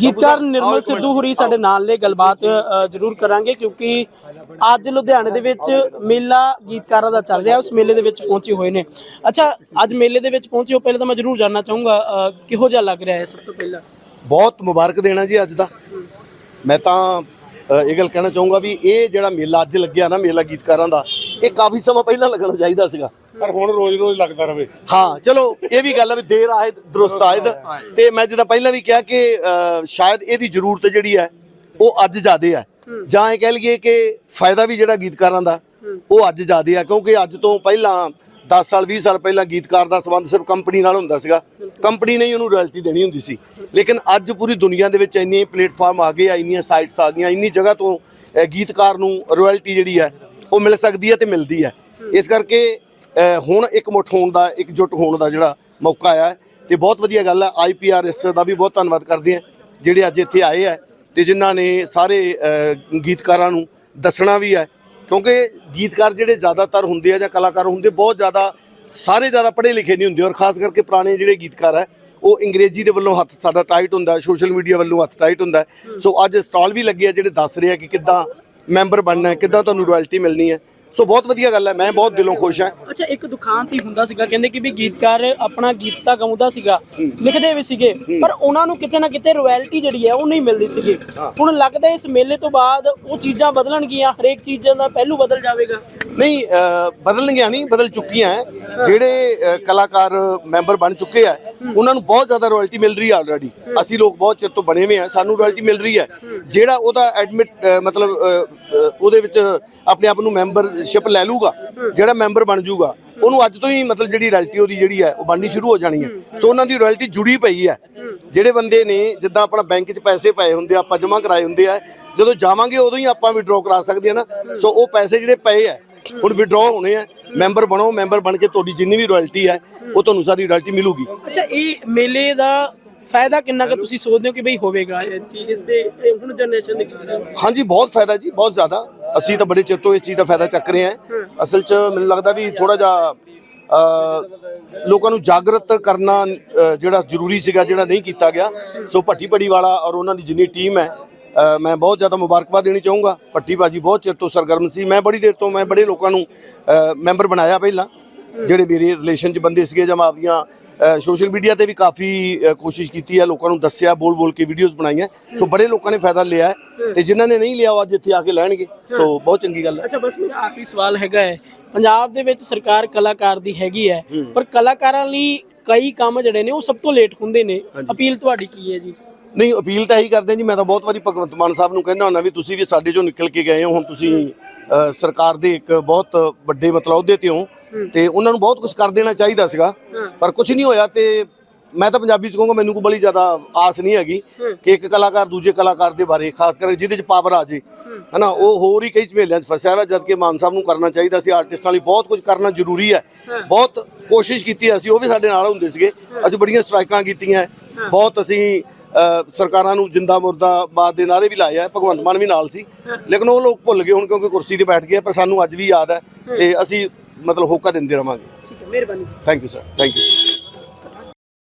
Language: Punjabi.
ਗੀਤਕਾਰ ਨਿਰਮਲ ਸਿੱਧੂ ਹੁਰੀ ਸਾਡੇ ਨਾਲ ਨੇ ਗੱਲਬਾਤ ਜ਼ਰੂਰ ਕਰਾਂਗੇ ਕਿਉਂਕਿ ਅੱਜ ਲੁਧਿਆਣੇ ਦੇ ਵਿੱਚ ਮੇਲਾ ਗੀਤਕਾਰਾਂ ਦਾ ਚੱਲ ਰਿਹਾ ਉਸ ਮੇਲੇ ਦੇ ਵਿੱਚ ਪਹੁੰਚੇ ਹੋਏ ਨੇ। ਅੱਛਾ ਅੱਜ ਮੇਲੇ ਦੇ ਵਿੱਚ ਪਹੁੰਚੇ ਹੋ ਪਹਿਲਾਂ ਤਾਂ ਮੈਂ ਜ਼ਰੂਰ ਜਾਨਣਾ ਚਾਹੂੰਗਾ ਕਿਹੋ ਜਿਹਾ ਲੱਗ ਰਿਹਾ ਹੈ ਸਭ ਤੋਂ ਪਹਿਲਾਂ? ਬਹੁਤ ਮੁਬਾਰਕ ਦੇਣਾ ਜੀ ਅੱਜ ਦਾ। ਮੈਂ ਤਾਂ ਇਹ ਗੱਲ ਕਹਿਣਾ ਚਾਹੂੰਗਾ ਵੀ ਇਹ ਜਿਹੜਾ ਮੇਲਾ ਅੱਜ ਲੱਗਿਆ ਨਾ ਮੇਲਾ ਗੀਤਕਾਰਾਂ ਦਾ ਇਹ ਕਾਫੀ ਸਮਾਂ ਪਹਿਲਾਂ ਲੱਗਣਾ ਚਾਹੀਦਾ ਸੀਗਾ। ਪਰ ਹੁਣ ਰੋਜ਼-ਰੋਜ਼ ਲੱਗਦਾ ਰਵੇ। ਹਾਂ ਚਲੋ ਇਹ ਵੀ ਗੱਲ ਹੈ ਵੀ ਦੇਰ ਆਏ ਦਰੁਸਤ ਆਇਦ ਤੇ। ਮੈਂ ਜਿੱਦਾਂ ਪਹਿਲਾਂ ਵੀ ਕਿਹਾ ਕਿ ਸ਼ਾਇਦ ਇਹਦੀ ਜ਼ਰੂਰਤ ਜਿਹੜੀ ਹੈ ਉਹ ਅੱਜ ਜ਼ਿਆਦੇ ਹੈ। ਜਾਂ ਇਹ ਕਹਿ ਲਈਏ ਕਿ ਫਾਇਦਾ ਵੀ ਜਿਹੜਾ ਗੀਤਕਾਰਾਂ ਦਾ ਉਹ ਅੱਜ ਜ਼ਿਆਦੇ ਹੈ ਕਿਉਂਕਿ ਅੱਜ ਤੋਂ ਪਹਿਲਾਂ 10 ਸਾਲ 20 ਸਾਲ ਪਹਿਲਾਂ ਗੀਤਕਾਰ ਦਾ ਸੰਬੰਧ ਸਿਰਫ ਕੰਪਨੀ ਨਾਲ ਹੁੰਦਾ ਸੀਗਾ। ਕੰਪਨੀ ਨੇ ਹੀ ਉਹਨੂੰ ਰਾਇਲਟੀ ਦੇਣੀ ਹੁੰਦੀ ਸੀ। ਲੇਕਿਨ ਅੱਜ ਪੂਰੀ ਦੁਨੀਆ ਦੇ ਵਿੱਚ ਇੰਨੇ ਪਲੇਟਫਾਰਮ ਆ ਗਏ ਆ, ਇੰਨੀਆਂ ਸਾਈਟਸ ਆ ਗਈਆਂ, ਇੰਨੀ ਜਗ੍ਹਾ ਤੋਂ ਗੀਤਕਾਰ ਨੂੰ ਰਾਇਲਟੀ ਜਿਹੜੀ ਹੈ, ਉਹ ਮਿਲ ਸਕਦੀ ਹੈ ਤੇ ਮਿਲਦੀ ਹੈ। ਇਸ ਕਰਕੇ ਹੁਣ ਇੱਕ ਮੁੱਠ ਹੋਣ ਦਾ ਇਕਜੁੱਟ ਹੋਣ ਦਾ ਜਿਹੜਾ ਮੌਕਾ ਆਇਆ ਹੈ ਤੇ ਬਹੁਤ ਵਧੀਆ ਗੱਲ ਹੈ ਆਈਪੀਆਰਐਸ ਦਾ ਵੀ ਬਹੁਤ ਧੰਨਵਾਦ ਕਰਦੇ ਹਾਂ, ਜਿਹੜੇ ਅੱਜ ਇੱਥੇ ਆਏ ਹੈ ਤੇ ਜਿਨ੍ਹਾਂ ਨੇ ਸਾਰੇ ਗੀਤਕਾਰਾਂ ਨੂੰ ਦੱਸਣਾ ਵੀ ਹੈ। ਕਿਉਂਕਿ ਗੀਤਕਾਰ ਜਿਹੜੇ ਜ਼ਿਆਦਾਤਰ ਹੁੰਦੇ ਆ ਜਾਂ ਕਲਾਕਾਰ ਹੁੰਦੇ, ਬਹੁਤ ਜ਼ਿਆਦਾ ਸਾਰੇ ਜ਼ਿਆਦਾ ਪੜ੍ਹੇ ਲਿਖੇ ਨਹੀਂ ਹੁੰਦੇ ਔਰ ਖਾਸ ਕਰਕੇ ਪੁਰਾਣੇ ਜਿਹੜੇ ਗੀਤਕਾਰ ਹੈ ਉਹ ਅੰਗਰੇਜ਼ੀ ਦੇ ਵੱਲੋਂ ਹੱਥ ਸਾਡਾ ਟਾਈਟ ਹੁੰਦਾ ਸੋਸ਼ਲ ਮੀਡੀਆ ਵੱਲੋਂ ਹੱਥ ਟਾਈਟ ਹੁੰਦਾ। ਸੋ ਅੱਜ ਸਟਾਲ ਵੀ ਲੱਗੇ ਆ ਜਿਹੜੇ ਦੱਸ ਰਹੇ ਆ ਕਿ ਕਿੱਦਾਂ ਮੈਂਬਰ ਬਣਨਾ ਹੈ ਕਿੱਦਾਂ ਤੁਹਾਨੂੰ ਰਾਇਲਟੀ ਮਿਲਣੀ ਹੈ। ਸੋ ਬਹੁਤ ਵਧੀਆ ਗੱਲ ਹੈ ਮੈਂ ਬਹੁਤ ਦਿਲੋਂ ਖੁਸ਼ ਹਾਂ। ਅੱਛਾ ਇੱਕ ਦੁਖਾਂਤ ਹੀ ਹੁੰਦਾ ਸੀਗਾ ਕਹਿੰਦੇ ਕਿ ਵੀ ਗੀਤਕਾਰ ਆਪਣਾ ਗੀਤ ਤਾਂ ਗਾਉਂਦਾ ਸੀਗਾ ਲਿਖਦੇ ਵੀ ਸੀਗੇ ਪਰ ਉਹਨਾਂ ਨੂੰ ਕਿਤੇ ਨਾ ਕਿਤੇ ਰਾਇਲਟੀ ਜਿਹੜੀ ਹੈ ਉਹ ਨਹੀਂ ਮਿਲਦੀ ਸੀਗੀ। ਹੁਣ ਲੱਗਦਾ ਇਸ ਮੇਲੇ ਤੋਂ ਬਾਅਦ ਉਹ ਚੀਜ਼ਾਂ ਬਦਲਣਗੀਆਂ ਹਰੇਕ ਚੀਜ਼ਾਂ ਦਾ ਪਹਿਲੂ ਬਦਲ ਜਾਵੇਗਾ। ਨਹੀਂ ਬਦਲਣਗੀਆਂ ਨਹੀਂ, ਬਦਲ ਚੁੱਕੀਆਂ ਜਿਹੜੇ ਕਲਾਕਾਰ ਮੈਂਬਰ ਬਣ ਚੁੱਕੇ ਆ ਉਹਨਾਂ ਨੂੰ ਬਹੁਤ ਜ਼ਿਆਦਾ ਰਾਇਲਟੀ ਮਿਲ ਰਹੀ ਹੈ ਆਲਰੇਡੀ ਅਸੀਂ ਲੋਕ ਬਹੁਤ ਚਿਰ ਤੋਂ ਬਣੇ ਹੋਏ ਆ ਸਾਨੂੰ ਰਾਇਲਟੀ ਮਿਲ ਰਹੀ ਹੈ ਜਿਹੜਾ ਉਹਦਾ ਐਡਮਿਟ ਮਤਲਬ ਉਹਦੇ ਵਿੱਚ ਆਪਣੇ ਆਪ ਨੂੰ ਮੈਂਬਰਸ਼ਿਪ ਲੈ ਲੂਗਾ ਜਿਹੜਾ ਮੈਂਬਰ ਬਣ ਜੂਗਾ, ਉਹਨੂੰ ਅੱਜ ਤੋਂ ਹੀ ਮਤਲਬ ਜਿਹੜੀ ਰਾਇਲਟੀ ਉਹਦੀ ਜਿਹੜੀ ਹੈ ਉਹ ਬਣਨੀ ਸ਼ੁਰੂ ਹੋ ਜਾਣੀ ਹੈ ਸੋ ਉਹਨਾਂ ਦੀ ਰਾਇਲਟੀ ਜੁੜੀ ਪਈ ਹੈ ਜਿਹੜੇ ਬੰਦੇ ਨੇ ਜਿੱਦਾਂ ਆਪਣਾ ਬੈਂਕ 'ਚ ਪੈਸੇ ਪਏ ਹੁੰਦੇ ਆ, ਆਪਾਂ ਜਮ੍ਹਾਂ ਕਰਾਏ ਹੁੰਦੇ ਆ, ਜਦੋਂ ਜਾਵਾਂਗੇ ਉਦੋਂ ਹੀ ਆਪਾਂ ਵਿਡਰਾਅ ਕਰਾ ਸਕਦੇ ਆ ਨਾ। ਸੋ ਉਹ ਪੈਸੇ ਜਿਹੜੇ ਪਏ ਆ ਹੁਣ ਵਿਡਰਾਅ ਹੋਣੇ ਆ। ਮੈਂਬਰ ਬਣੋ ਮੈਂਬਰ ਬਣ ਕੇ ਤੁਹਾਡੀ ਜਿੰਨੀ ਵੀ ਰਾਇਲਟੀ ਹੈ ਉਹ ਤੁਹਾਨੂੰ ਸਾਰੀ ਰਾਇਲਟੀ ਮਿਲੂਗੀ। ਅੱਛਾ ਇਹ ਮੇਲੇ ਦਾ ਫਾਇਦਾ ਕਿੰਨਾ ਕੁ ਤੁਸੀਂ ਸੋਚਦੇ ਹੋ ਕਿ ਬਈ ਹੋਵੇਗਾ? ਇਸ ਦੇ ਹੁਣ ਜਨਰੇਸ਼ਨ ਦੇ? ਹਾਂਜੀ ਬਹੁਤ ਫਾਇਦਾ ਜੀ ਬਹੁਤ ਜ਼ਿਆਦਾ। ਅਸੀਂ ਤਾਂ ਬੜੇ ਚਿਰ ਤੋਂ ਇਸ ਚੀਜ਼ ਦਾ ਫਾਇਦਾ ਚੱਕ ਰਹੇ ਹਾਂ। ਅਸਲ 'ਚ ਮੈਨੂੰ ਲੱਗਦਾ ਵੀ ਥੋੜਾ ਜਿਹਾ ਲੋਕਾਂ ਨੂੰ ਜਾਗਰਤ ਕਰਨਾ ਜਿਹੜਾ ਜ਼ਰੂਰੀ ਸੀਗਾ ਜਿਹੜਾ ਨਹੀਂ ਕੀਤਾ ਗਿਆ। ਸੋ ਭੱਟੀ ਪੜੀ ਵਾਲਾ ਔਰ ਉਹਨਾਂ ਦੀ ਜਿੰਨੀ ਟੀਮ ਹੈ ਮੈਂ ਬਹੁਤ ਜ਼ਿਆਦਾ ਮੁਬਾਰਕਬਾਦ ਦੇਣੀ ਚਾਹੂੰਗਾ। ਭੱਟੀ ਬਾਜੀ ਬਹੁਤ ਚਿਰ ਤੋਂ ਸਰਗਰਮ ਸੀ। ਮੈਂ ਬੜੀ ਦੇਰ ਤੋਂ ਮੈਂ ਬੜੇ ਲੋਕਾਂ ਨੂੰ ਮੈਂਬਰ ਬਣਾਇਆ ਪਹਿਲਾਂ। ਜਿਹੜੇ ਮੇਰੇ ਰਿਲੇਸ਼ਨ 'ਚ ਬੰਦੇ ਸੀਗੇ ਜਾਂ ਆਪਦੀਆਂ ਸੋਸ਼ਲ ਮੀਡੀਆ ਤੇ ਵੀ ਕਾਫੀ ਕੋਸ਼ਿਸ਼ ਕੀਤੀ ਹੈ। ਲੋਕਾਂ ਨੂੰ ਦੱਸਿਆ ਬੋਲ ਬੋਲ ਕੇ ਵੀਡੀਓਜ਼ ਬਣਾਈਆਂ। ਸੋ ਬੜੇ ਲੋਕਾਂ ਨੇ ਫਾਇਦਾ ਲਿਆ ਤੇ ਜਿਨ੍ਹਾਂ ਨੇ ਨਹੀਂ ਲਿਆ ਉਹ ਅੱਜ ਇੱਥੇ ਆ ਕੇ ਲੈਣਗੇ। ਸੋ ਬਹੁਤ ਚੰਗੀ ਗੱਲ ਹੈ। ਅੱਛਾ ਬਸ ਮੇਰਾ ਆਖਰੀ ਸਵਾਲ ਹੈਗਾ ਹੈ। ਪੰਜਾਬ ਦੇ ਵਿੱਚ ਸਰਕਾਰ ਕਲਾਕਾਰ ਦੀ ਹੈਗੀ ਹੈ ਪਰ ਕਲਾਕਾਰਾਂ ਲਈ ਕਈ ਕੰਮ ਜਿਹੜੇ ਨੇ ਉਹ ਸਭ ਤੋਂ ਲੇਟ ਹੁੰਦੇ ਨੇ। ਅਪੀਲ ਤੁਹਾਡੀ ਕੀ ਹੈ ਜੀ? ਨਹੀਂ ਅਪੀਲ ਤਾਂ ਇਹੀ ਕਰਦੇ ਜੀ ਮੈਂ ਤਾਂ ਬਹੁਤ ਵਾਰੀ ਭਗਵੰਤ ਮਾਨ ਸਾਹਿਬ ਨੂੰ ਕਹਿੰਦਾ ਹੁੰਦਾ ਵੀ ਤੁਸੀਂ ਵੀ ਸਾਡੇ ਚੋਂ ਨਿਕਲ ਕੇ ਗਏ ਹੋ ਹੁਣ ਤੁਸੀਂ ਸਰਕਾਰ ਦੇ ਇੱਕ ਬਹੁਤ ਵੱਡੇ ਮਤਲਬ ਅਹੁਦੇ ਤੇ ਹੋ ਤੇ ਉਹਨਾਂ ਨੂੰ ਬਹੁਤ ਕੁਝ ਕਰ ਦੇਣਾ ਚਾਹੀਦਾ ਸੀਗਾ ਪਰ ਕੁਝ ਨਹੀਂ ਹੋਇਆ ਤੇ ਮੈਂ ਤਾਂ ਪੰਜਾਬੀ ਚ ਕਹੂੰਗਾ ਮੈਨੂੰ ਕੋਈ ਬੜੀ ਜ਼ਿਆਦਾ ਆਸ ਨਹੀਂ ਹੈਗੀ ਕਿ ਇੱਕ ਕਲਾਕਾਰ ਦੂਜੇ ਕਲਾਕਾਰ ਦੇ ਬਾਰੇ ਖਾਸ ਕਰਕੇ ਜਿਹਦੇ ਚ ਪਾਵਰ ਆ ਜੇ। ਹਨਾ ਉਹ ਹੋਰ ਹੀ ਕਈ ਝਮੇਲਿਆਂ 'ਚ ਫਸਿਆ ਹੋਇਆ ਜਦ ਕਿ ਮਾਨ ਸਾਹਿਬ ਨੂੰ ਕਰਨਾ ਚਾਹੀਦਾ ਸੀ ਆਰਟਿਸਟਾਂ ਲਈ ਬਹੁਤ ਕੁਝ ਕਰਨਾ ਜ਼ਰੂਰੀ ਹੈ। ਬਹੁਤ ਕੋਸ਼ਿਸ਼ ਕੀਤੀ ਅਸੀਂ ਉਹ ਵੀ ਸਾਡੇ ਨਾਲ ਹੁੰਦੇ ਸੀਗੇ। ਅਸੀਂ ਬੜੀਆਂ ਸਟ੍ਰਾਈਕਾਂ ਕੀਤੀਆਂ। ਬਹੁਤ ਅਸੀਂ ਸਰਕਾਰਾਂ ਨੂੰ ਜਿੰਦਾ ਮੁਰਦਾਬਾਦ ਦੇ ਨਾਰੇ ਵੀ ਲਾਏ ਆ ਭਗਵੰਤ ਮਾਨ ਵੀ ਨਾਲ ਸੀ। ਲੇਕਿਨ ਉਹ ਲੋਕ ਭੁੱਲ ਗਏ ਹੁਣ ਕਿਉਂਕਿ ਕੁਰਸੀ ਤੇ ਬੈਠ ਗਏ ਪਰ ਸਾਨੂੰ ਅੱਜ ਵੀ ਯਾਦ ਹੈ ਤੇ ਅਸੀਂ ਮਤਲਬ ਹੋਕਾ ਦਿੰਦੇ ਰਵਾਂਗੇ। ਠੀਕ ਹੈ ਮਿਹਰਬਾਨੀ। Thank you sir thank you